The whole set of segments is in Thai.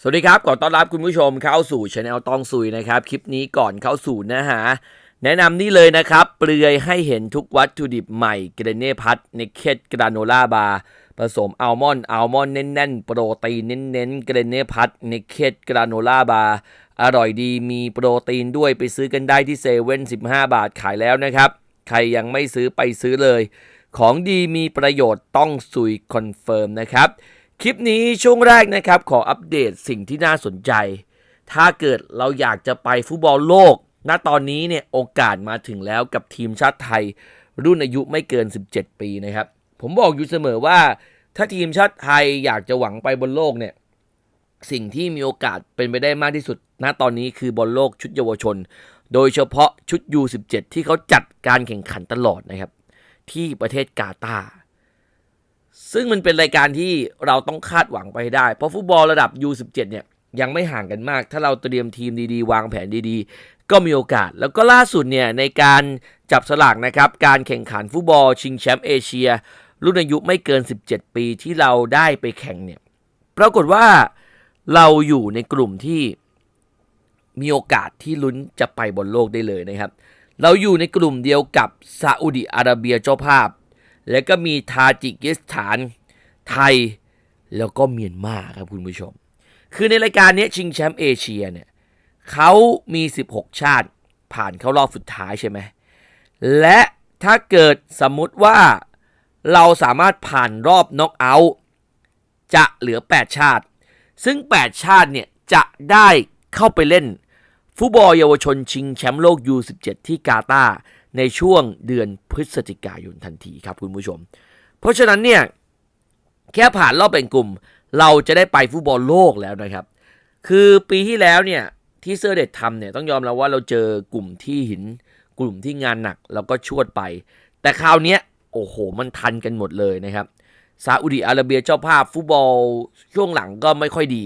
สวัสดีครับขอต้อนรับคุณผู้ชมเข้าสู่ช anel ตองซุยนะครับ คลิปนี้ก่อนเข้าสู่เนื้อหา แนะนำนี่เลยนะครับ เปลือยให้เห็นทุกวัตถุดิบใหม่เกรเน่พัทในเคดกราโนล่าบาร์ผสมอัลมอนด์อัลมอนด์แน่นๆ โปรตีนเน้นๆเกรเน่พัทในเคดกราโนล่าบาร์อร่อยดีมีโปรตีนด้วยไปซื้อกันได้ที่เซเว่น15บาทขายแล้วนะครับ ใครยังไม่ซื้อไปซื้อเลย ของดีมีประโยชน์ต้องซุยคอนเฟิร์มนะครับ คลิปนี้ช่วงแรกนะครับขออัปเดตสิ่งที่น่าสนใจ ถ้าเกิดเราอยากจะไปฟุตบอลโลก ณ ตอนนี้เนี่ยโอกาสมาถึงแล้วกับทีมชาติไทย รุ่นอายุไม่เกิน 17 ปีนะครับ ผมบอกอยู่เสมอว่า ถ้าทีมชาติไทยอยากจะหวังไปบนโลกเนี่ย สิ่งที่มีโอกาสเป็นไปได้มากที่สุด ณ ตอนนี้คือบอลโลกชุดเยาวชน โดยเฉพาะชุด U17 ที่เขาจัดการแข่งขันตลอดนะครับ ที่ประเทศกาตาร์ ซึ่งมันเป็นรายการที่เราต้องคาดหวังไปได้ เพราะฟุตบอลระดับ U17 เนี่ยยังไม่ห่างกันมาก ถ้าเราเตรียมทีมดีๆ วางแผนดีๆ ก็มีโอกาส แล้วก็ล่าสุดเนี่ยในการจับสลากนะครับ การแข่งขันฟุตบอลชิงแชมป์เอเชีย รุ่นอายุไม่เกิน 17 ปีที่เราได้ไปแข่งเนี่ย ปรากฏว่าเราอยู่ในกลุ่มที่มีโอกาสที่ลุ้นจะไปบนโลกได้เลยนะครับ เราอยู่ในกลุ่มเดียวกับซาอุดิอาระเบียเจ้าภาพ แล้วก็มีทาจิกิสถาน ไทย แล้วก็เมียนมาครับคุณผู้ชม คือในรายการนี้ชิงแชมป์เอเชียเนี่ยเขามี 16 ชาติผ่านเข้ารอบสุดท้ายใช่ไหม และถ้าเกิดสมมุติว่าเราสามารถผ่านรอบน็อกเอาท์จะเหลือ 8 ชาติ ซึ่ง 8 ชาติเนี่ยจะได้เข้าไปเล่นฟุตบอลเยาวชนชิงแชมป์โลก U17 ที่กาตาร์ ในช่วงเดือนพฤศจิกายนทันทีครับคุณผู้ชม เพราะฉะนั้นเนี่ยแค่ผ่านรอบแบ่งกลุ่ม เราจะได้ไปฟุตบอลโลกแล้วนะครับ คือปีที่แล้วเนี่ยที่เซอร์เด็ดทำเนี่ยต้องยอมรับว่าเราเจอกลุ่มที่หิน กลุ่มที่งานหนักแล้วก็ชวดไป แต่คราวนี้โอ้โหมันทันกันหมดเลยนะครับซาอุดิอาระเบียเจ้าภาพฟุตบอลช่วงหลังก็ไม่ค่อยดี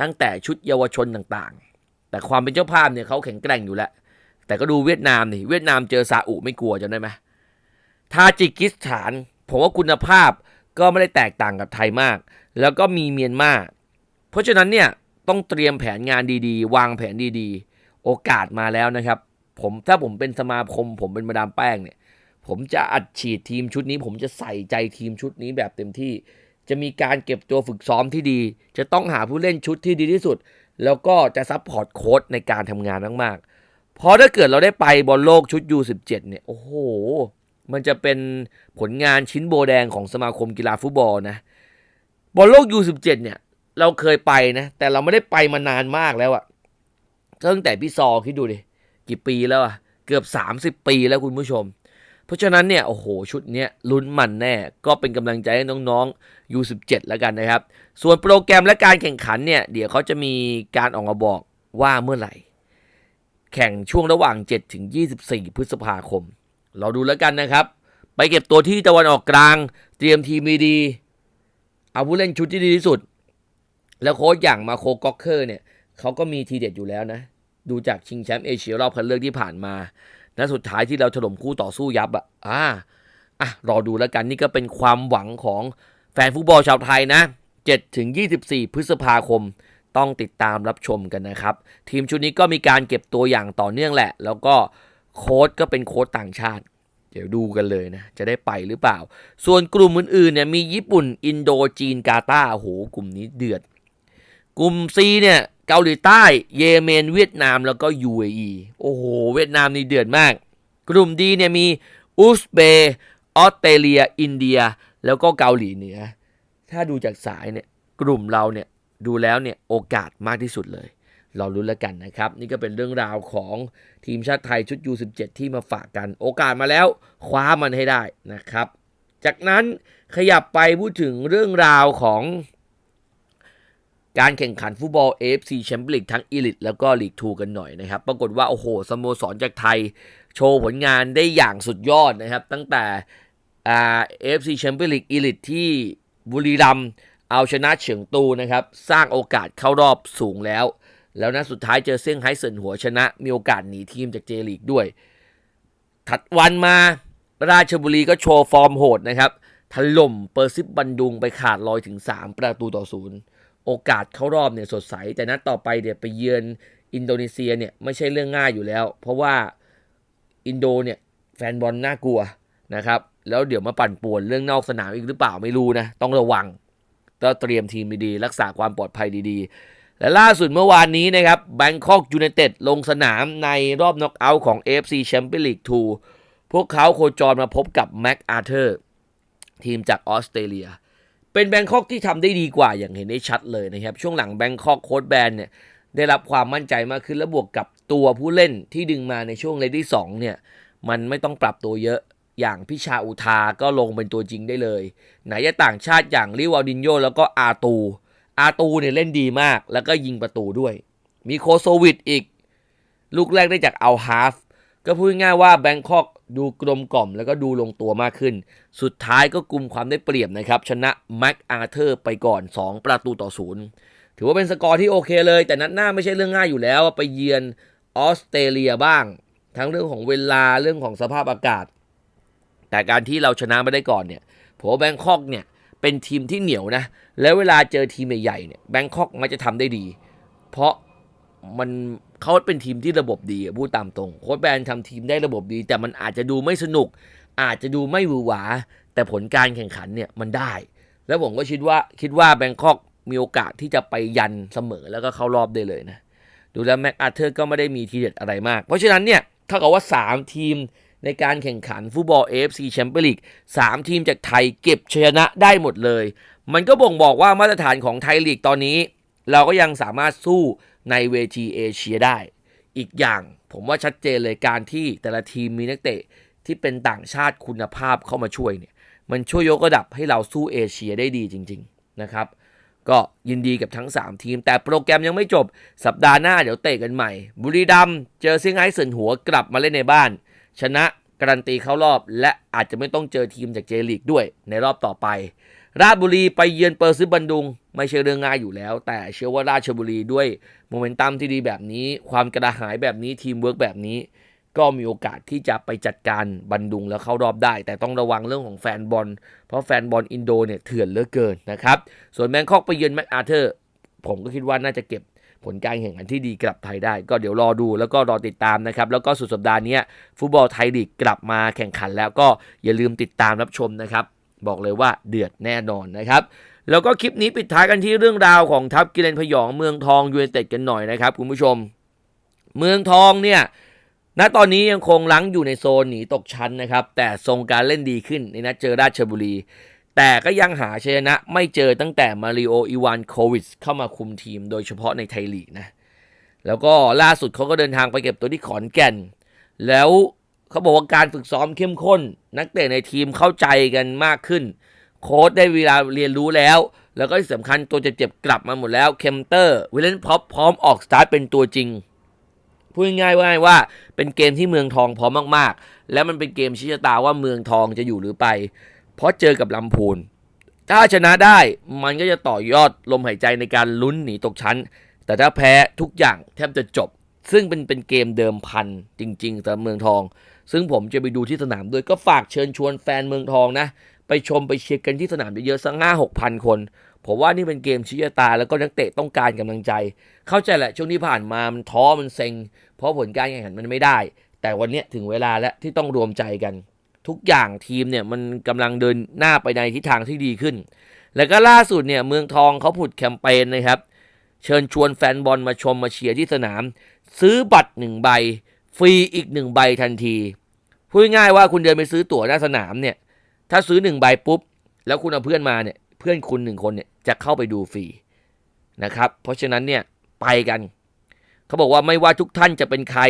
ตั้งแต่ชุดเยาวชนต่างๆ แต่ความเป็นเจ้าภาพเนี่ยเขาแข็งแกร่งอยู่แล้ว แต่ก็ดูเวียดนามนี่เวียดนามเจอซาอุไม่กลัวจำได้ไหมทาจิกิสถาน ผมว่าคุณภาพก็ไม่ได้แตกต่างกับไทยมาก แล้วก็มีเมียนมาเพราะฉะนั้นเนี่ยต้องเตรียมแผนงานดีๆ วางแผนดีๆ โอกาสมาแล้วนะครับ ผมถ้าผมเป็นสมาคม ผมเป็นมาดามแป้งเนี่ย ผมจะอัดฉีดทีมชุดนี้ ผมจะใส่ใจทีมชุดนี้แบบเต็มที่ จะมีการเก็บตัวฝึกซ้อมที่ดี จะต้องหาผู้เล่นชุดที่ดีที่สุด แล้วก็จะซัพพอร์ตโค้ชในการทำงานมากๆ พราะถ้าเกิดเราได้ไปบอลโลกชุด U17 เนี่ย โอ้โห มันจะเป็นผลงานชิ้นโบแดงของสมาคมกีฬาฟุตบอลนะ บอลโลก U17 เนี่ย เราเคยไปนะ แต่เราไม่ได้ไปมานานมากแล้วอะตั้งแต่พี่ซอคิดดูดิ กี่ปีแล้วอะเกือบ 30 ปีแล้วคุณผู้ชม เพราะฉะนั้นเนี่ย โอ้โห ชุดเนี้ยลุ้นมันแน่ ก็เป็นกำลังใจให้น้องๆ U17 แล้วกันนะครับ ส่วนโปรแกรมและการแข่งขันเนี่ย เดี๋ยวเขาจะมีการออกมาบอกว่าเมื่อไหร่ แข่งช่วงระหว่าง 7 ถึง 24 พฤษภาคม เราดูแล้วกันนะครับ ไปเก็บตัวที่ตะวันออกกลาง เตรียมทีมดีๆเอาผู้เล่นชุดที่ดีที่สุด แล้วโค้ชอย่างมาโคก็อกเคอร์เนี่ยเขาก็มีทีเด็ดอยู่แล้วนะ ดูจากชิงแชมป์เอเชียรอบคัดเลือกที่ผ่านมาและสุดท้ายที่เราถล่มคู่ต่อสู้ยับอะอ่าอะ รอดูแล้วกันนี่ก็เป็นความหวังของแฟนฟุตบอลชาวไทยนะ7ถึง24 พฤษภาคม ต้องติดตามรับชมกันนะครับ ทีมชุดนี้ก็มีการเก็บตัวอย่างต่อเนื่องแหละ แล้วก็โค้ชก็เป็นโค้ชต่างชาติ เดี๋ยวดูกันเลยนะ จะได้ไปหรือเปล่า ส่วนกลุ่มอื่นๆเนี่ยมีญี่ปุ่น อินโดจีนกาตาโหกลุ่มนี้เดือด กลุ่ม C เนี่ยเกาหลีใต้ เยเมน เวียดนามแล้วก็ UAE โอ้โห เวียดนามนี่เดือดมาก กลุ่มดีเนี่ยมีอุซเบย์ออสเตรเลีย อินเดีย แล้วก็เกาหลีเหนือถ้าดูจากสายเนี่ยกลุ่มเราเนี่ย ดูแล้วเนี่ยโอกาสมากที่สุดเลย เรารู้แล้วกันนะครับ นี่ก็เป็นเรื่องราวของทีมชาติไทยชุด U17 ที่มาฝากกัน โอกาสมาแล้วคว้ามันให้ได้นะครับ จากนั้นขยับไปพูดถึงเรื่องราวของการแข่งขันฟุตบอล AFC แชมเปี้ยนลีกทั้ง Elite แล้วก็ League 2กันหน่อยนะครับ ปรากฏว่า โอ้โหสโมสรจากไทย โชว์ผลงานได้อย่างสุดยอดนะครับ ตั้งแต่เอ่า AFC แชมเปี้ยนลีก Elite ที่บุรีรัมย์ เอาชนะเฉิงตูนะครับ สร้างโอกาสเข้ารอบสูงแล้ว แล้วนะสุดท้ายเจอเซี่ยงไฮ้เซินหัวชนะ มีโอกาสหนีทีมจากเจลีกด้วย ถัดวันมาราชบุรีก็โชว์ฟอร์มโหดนะครับถล่มเปอร์ซิปบันดุงไปขาดลอยถึง 3 ประตูต่อศูนย์โอโอกาสเข้ารอบเนี่ยสดใส แต่นัดต่อไปเดี๋ยวไปเยือนอินโดนีเซียเนี่ยไม่ใช่เรื่องง่ายอยู่แล้ว เพราะว่าอินโดเนี่ยแฟนบอลน่ากลัวนะครับ แล้วเดี๋ยวมาปั่นป่วนเรื่องนอกสนามอีกหรือเปล่าไม่รู้นะ ต้องระวัง ก็เตรียมทีมดีๆ รักษาความปลอดภัยดีๆ และล่าสุดเมื่อวานนี้นะครับแบงคอกยูไนเต็ดลงสนามในรอบน็อกเอาท์ของ AFC Champions League 2 พวกเขาโคจรมาพบกับแม็กอาเธอร์ทีมจากออสเตรเลีย เป็นแบงคอกที่ทำได้ดีกว่าอย่างเห็นได้ชัดเลยนะครับ ช่วงหลังแบงคอกโค้ดแบนเนี่ยได้รับความมั่นใจมากขึ้นและบวกกับตัวผู้เล่นที่ดึงมาในช่วงเลดี้สองเนี่ยมันไม่ต้องปรับตัวเยอะ อย่างพิชาอุทาก็ลงเป็นตัวจริงได้เลย ไหนจะต่างชาติอย่างริวาลดินโยแล้วก็อาตู อาตูเนี่ยเล่นดีมาก แล้วก็ยิงประตูด้วย มีโคโซวิดอีก ลูกแรกได้จากเอัลฮาฟ ก็พูดง่ายว่าแบงคอกดูกลมกล่อมแล้วก็ดูลงตัวมากขึ้น สุดท้ายก็กลุ่มความได้เปรียบนะครับ ชนะแม็กอาเธอร์ไปก่อน 2 ประตูต่อศูนย์ถือว่าเป็นสกอร์ที่โอเคเลย แต่นัดหน้าไม่ใช่เรื่องง่ายอยู่แล้ว ไปเยือนออสเตรเลียบ้าง ทั้งเรื่องของเวลาเรื่องของสภาพอากาศ แต่การที่เราชนะไม่ได้ก่อนเนี่ยผมว่าแบงคอกเนี่ยเป็นทีมที่เหนียวนะ แล้วเวลาเจอทีมใหญ่ๆเนี่ยแบงคอกมันจะทำได้ดี เพราะมันเขาเป็นทีมที่ระบบดีพูดตามตรง โค้ชแบนทำทีมได้ระบบดี แต่มันอาจจะดูไม่สนุก อาจจะดูไม่หวือหวา แต่ผลการแข่งขันเนี่ยมันได้ แล้วผมก็คิดว่าคิดว่าแบงคอกมีโอกาสที่จะไปยันเสมอแล้วก็เข้ารอบได้เลยนะ ดูแล้วแม็กอาเธอร์ก็ไม่ได้มีทีเด็ดอะไรมาก เพราะฉะนั้นเนี่ยเท่ากับว่า 3 ทีม ในการแข่งขันฟุตบอล AFC Champions League 3ทีมจากไทยเก็บชนะได้หมดเลย มันก็บ่งบอกว่ามาตรฐานของไทยลีกตอนนี้ เราก็ยังสามารถสู้ในเวทีเอเชียได้ อีกอย่างผมว่าชัดเจนเลยการที่แต่ละทีมมีนักเตะที่เป็นต่างชาติคุณภาพเข้ามาช่วยเนี่ย มันช่วยยกระดับให้เราสู้เอเชียได้ดีจริง ๆนะครับ ก็ยินดีกับทั้ง 3 ทีม แต่โปรแกรมยังไม่จบสัปดาห์หน้าเดี๋ยวเตะกันใหม่ บุรีรัมเจอเซี่ยงไฮ้เซินหัวกลับมาเล่นในบ้าน ชนะการันตีเข้ารอบ และอาจจะไม่ต้องเจอทีมจากเจลีกด้วยในรอบต่อไป ราชบุรีไปเยือนเปอร์ซึบันดุง ไม่ใช่เรื่องง่ายอยู่แล้ว แต่เชื่อว่าราชบุรีด้วยโมเมนตัมที่ดีแบบนี้ ความกระหายแบบนี้ทีมเวิร์กแบบนี้ ก็มีโอกาสที่จะไปจัดการบันดุงแล้วเข้ารอบได้ แต่ต้องระวังเรื่องของแฟนบอล เพราะแฟนบอลอินโดเนี่ยเถื่อนเหลือเกินนะครับส่วนแบงคอกไปเยือนแมคอาเธอร์ผมก็คิดว่าน่าจะเก็บ ผลการแข่งขันที่ดีกลับไทยได้ ก็เดี๋ยวรอดูแล้วก็รอติดตามนะครับ แล้วก็สุดสัปดาห์นี้ฟุตบอลไทยลีกกลับมาแข่งขันแล้วก็อย่าลืมติดตามรับชมนะครับ บอกเลยว่าเดือดแน่นอนนะครับแล้วก็คลิปนี้ปิดท้ายกันที่เรื่องราวของทัพกิเลนพยองเมืองทองยูเนเต็ดกันหน่อยนะครับคุณผู้ชม เมืองทองเนี่ยณตอนนี้ยังคงลังอยู่ในโซนหนีตกชั้นนะครับ แต่ทรงการเล่นดีขึ้นในนัดเจอราชบุรี แต่ก็ยังหาชนะไม่เจอตั้งแต่มาริโออีวานโควิชเข้ามาคุมทีมโดยเฉพาะในไทยลีกนะ แล้วก็ล่าสุดเขาก็เดินทางไปเก็บตัวที่ขอนแก่น แล้วเขาบอกว่าการฝึกซ้อมเข้มข้น นักเตะในทีมเข้าใจกันมากขึ้น โค้ชได้เวลาเรียนรู้แล้ว แล้วก็ที่สำคัญตัวเจ็บๆกลับมาหมดแล้วเคมเตอร์วิลเลนพอปพร้อมออกสตาร์ทเป็นตัวจริงพูดง่ายๆว่าว่าเป็นเกมที่เมืองทองพร้อมมากๆ และมันเป็นเกมชี้ชะตาว่าเมืองทองจะอยู่หรือไป เพราะเจอกับลำพูน ถ้าชนะได้มันก็จะต่อยอดลมหายใจในการลุ้นหนีตกชั้น แต่ถ้าแพ้ทุกอย่างแทบจะจบ ซึ่งเป็นเป็นเกมเดิมพันจริงๆสำหรับเมืองทอง ซึ่งผมจะไปดูที่สนามด้วยก็ฝากเชิญชวนแฟนเมืองทองนะ ไปชมไปเชียร์กันที่สนามเยอะๆสักห้าหกพันคนผมว่านี่เป็นเกมชี้ชะตาแล้วก็นักเตะต้องการกำลังใจ เข้าใจแหละช่วงที่ผ่านมามันท้อมันเซ็ง เพราะผลการแข่งขันมันไม่ได้ แต่วันนี้ถึงเวลาแล้วที่ต้องรวมใจกัน ทุกอย่างทีมเนี่ยมันกำลังเดินหน้าไปในทิศทางที่ดีขึ้น แล้วก็ล่าสุดเนี่ยเมืองทองเขาผุดแคมเปญนะครับ เชิญชวนแฟนบอลมาชมมาเชียร์ที่สนาม ซื้อบัตรหนึ่งใบ ฟรีอีกหนึ่งใบทันทีพูดง่ายว่าคุณเดินไปซื้อตั๋วหน้าสนามเนี่ย ถ้าซื้อหนึ่งใบปุ๊บ แล้วคุณเอาเพื่อนมาเนี่ย เพื่อนคุณหนึ่งคนเนี่ยจะเข้าไปดูฟรีนะครับ เพราะฉะนั้นเนี่ยไปกัน เขาบอกว่าไม่ว่าทุกท่านจะเป็นใคร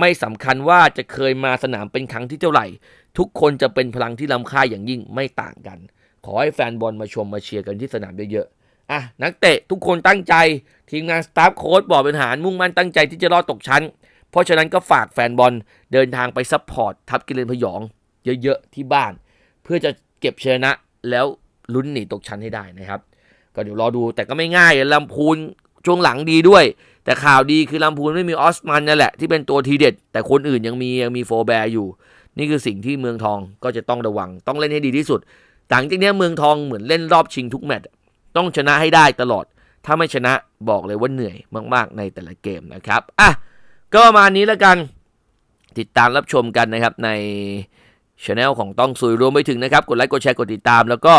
ไม่สำคัญว่าจะเคยมาสนามเป็นครั้งที่เท่าไหร่ ทุกคนจะเป็นพลังที่ล้ำค่าอย่างยิ่งไม่ต่างกัน ขอให้แฟนบอลมาชมมาเชียร์กันที่สนามเยอะๆอะนักเตะทุกคนตั้งใจ ทีมงานสตาฟโค้ชบอกเป็นหารมุ่งมั่นตั้งใจที่จะรอดตกชั้น เพราะฉะนั้นก็ฝากแฟนบอลเดินทางไปซัพพอร์ตทัพกิเลนพยองเยอะๆที่บ้าน เพื่อจะเก็บชนะแล้วลุ้นหนีตกชั้นให้ได้นะครับ ก็เดี๋ยวรอดูแต่ก็ไม่ง่ายลำพูน ช่วงหลังดีด้วย แต่ข่าวดีคือลำพูนไม่มีออสมันนั่นแหละ ที่เป็นตัวทีเด็ด แต่คนอื่นยังมียังมีโฟแบร์อยู่ นี่คือสิ่งที่เมืองทองก็จะต้องระวัง ต้องเล่นให้ดีที่สุดหลังจากนี้เมืองทองเหมือนเล่นรอบชิงทุกแมตช์ต้องชนะให้ได้ตลอด ถ้าไม่ชนะบอกเลยว่าเหนื่อยมาก ๆ ในแต่ละเกมนะครับอะก็ประมาณนี้แล้วกันติดตามรับชมกันนะครับในช anel ของต้องซุยรวมไปถึงนะครับ กดไลค์กดแชร์กดติดตาม แล้วก็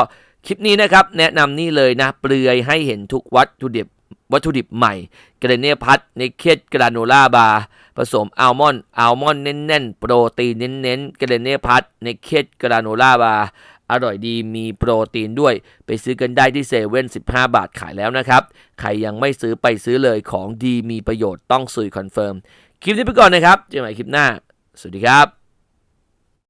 คลิปนี้นะครับ แนะนำนี่เลยนะ เปลือยให้เห็นทุกวัตถุดิบ วัตถุดิบใหม่เกรเนียพัทในเคดกราโนล่าบาร์ผสมอัลมอนด์อัลมอนด์แน่นๆ โปรตีนเน้นๆเกรเนียพัทในเคดกราโนล่าบาร์อร่อยดีมีโปรตีนด้วย ไปซื้อกันได้ที่เซเว่น15 บาทขายแล้วนะครับ ใครยังไม่ซื้อไปซื้อเลยของดีมีประโยชน์ต้องซุยคอนเฟิร์ม คลิปนี้ไปก่อนนะครับเจอกันใหม่คลิปหน้า สวัสดีครับ